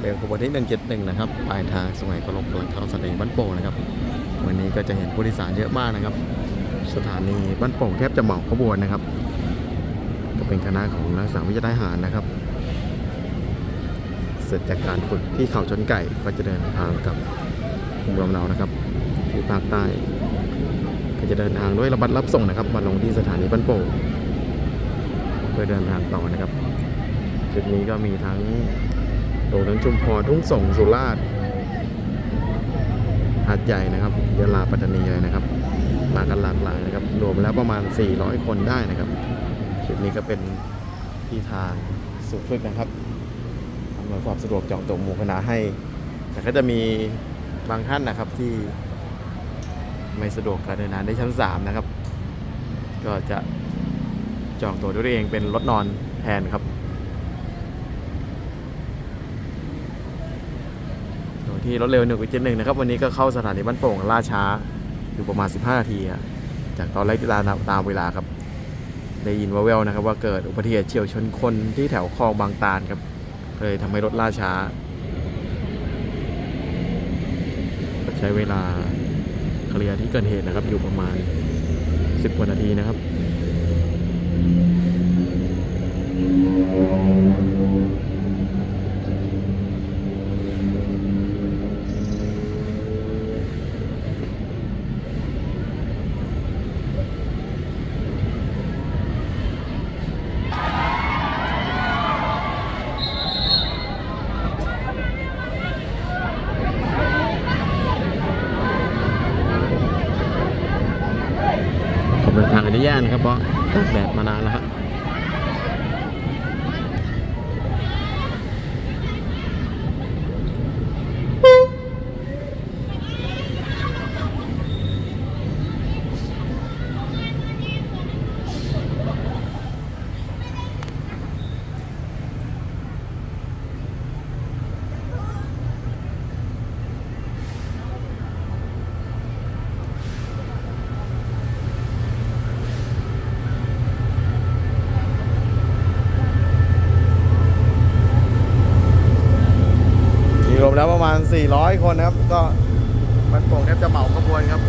เร็วขบวนที่ 171 นะครับปลายทางสมัยกลมกำลังเข้าสถานีบ้านโป่งนะครับ วันนี้ก็จะเห็นผู้โดยสารเยอะมากนะครับ สถานีบ้านโป่งแทบจะเหมาขบวนนะครับ ก็เป็นคณะของนักศึกษาวิทยาทหารนะครับ เสร็จจากการฝึกที่เขาชนไก่ก็จะเดินทางกลับภูมิลำเนานะครับ ที่ภาคใต้ ก็จะเดินทางด้วยระบัดรับส่งนะครับมาลงที่สถานีบ้านโป่งเพื่อเดินทางต่อนะครับจุดนี้ก็มีทั้ง ลงทั้งชุมพรทุ่งส่งสุราษฎร์หาดใหญ่นะครับยะลาปัตตานีเลยนะครับมากันหลากหลายนะครับรวมแล้วประมาณ 400 คนได้นะครับจุดนี้ก็เป็นที่ทางสุขฝึกนะครับอำนวยความสะดวกจองตัวหมู่คณะให้ แต่ก็จะมีบางท่านนะครับที่ไม่สะดวกการเดินทางได้ชั้น 3 นะครับ ก็จะจองตัวด้วยตัวเองเป็นรถนอนแทนครับ โดย ที่รถเร็ว1นึ่งเจ็ดหนึ่งนะครับวันนี้ก็เข้าสถานีบ้านโป่งล่าช้าอยู่ประมาณ 15 นาทีจากตอนแรกที่ตามตามเวลาครับ ได้ยินว่าแววนะครับ ว่าเกิดอุบัติเหตุเฉียวชนคนที่แถวคลองบางตาลครับเลยทำให้รถล่าช้าใช้เวลาเคลียร์ที่เกิดเหตุนะครับ อยู่ประมาณ 10กว่านาทีนะครับ ผมเดินทากนะแย่นะครับเพราะตากแดดมานานแล้วฮะบ มีรวมแล้วประมาณ 400 คนครับ ก็มันโป่งแทบจะเหมาขบวนครับ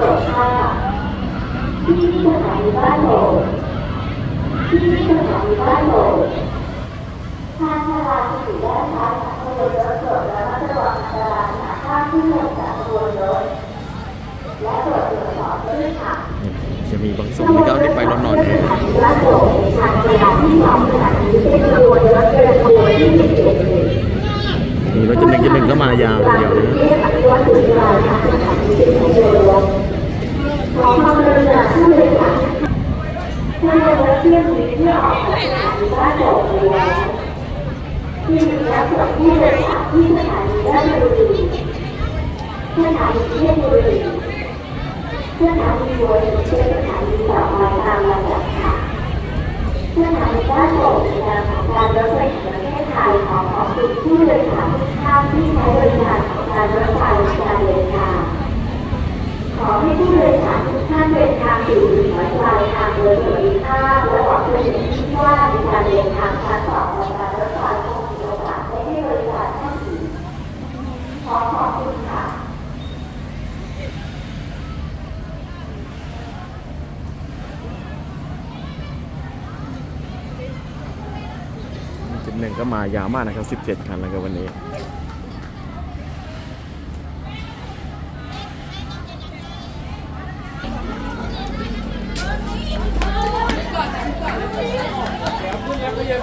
โดยสาทราบที่สถานีบ้านโบที่นี่สถานีบ้านโบทางพาราที่อยู่ด้านซ้ายของขบวนรถโปรดระมัดระวังอันตรายหากข้ามขึ้นลงจากขบวนรถและตรวจตรวจสอบด้วยค่ะจะมีบางส่วนที่ก็รีบไปรถนอนเองสถานีบ้านโบทางเวลาที่สองสถานีเป็นขบวนรถเดินขบวนที่สิบเอ็ด มีรถจะหนึ่งจะหนึ่งก็มายาวเดียวนะเรียกอภิวัตถุรายทางสถานีเป็นขบวนรถขอความกรุณายสารถ้าเราเที่ยวนี้เพื่อออกจากสถานีบ้านโป่งแล้วที่มีนักส่งผู้โดยสารที่สถานีราชบุรีสถานีเทพบุรีสถานีบัวหินเป็นสถานีต่อไปตามลำดับค่ะสถานีบ้านโป่งในนามของการรถไฟแห่งประเทศไทยขอขอบคุณผู้โดยสารทุกท่านที่ใช้บริการของการรถไฟในการเดินทาง ขอให้ผู้โดยสารทุกท่านเดินทางสู่จุดหมายปลายทางโดยสวัสดิภาพและหวังเป็นอย่างยิ่งว่าในการเดินทางครั้งต่อไปการรถไฟคงมีโอกาสได้ให้บริการท่านอีกขอขอบคุณค่ะหนึ่งก็มายาวมากนะครับ 17 คันแล้วครับวันนี้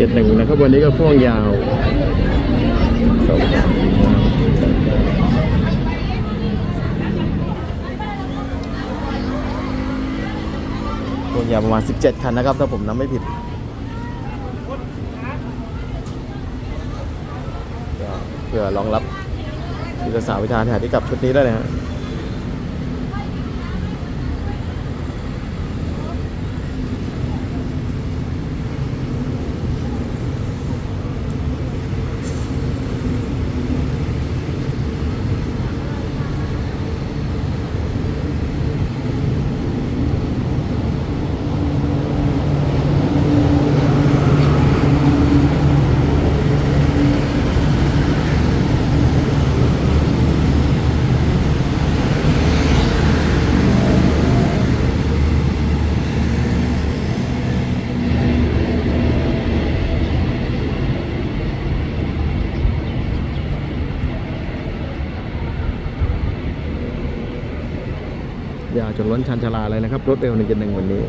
เจ็ดหนึ่งนะครับวันนี้ก็พ่วงยาวพ่วงยาวประมาณ 17 คันนะครับ ถ้าผมนับไม่ผิดเพื่อรองรับที่สาววิธานแถที่กลับชุดนี้ได้เลยฮะ ยาว จนล้นชันชาลาเลยนะครับ รถเร็วในเจ็ดหนึ่งวันนี้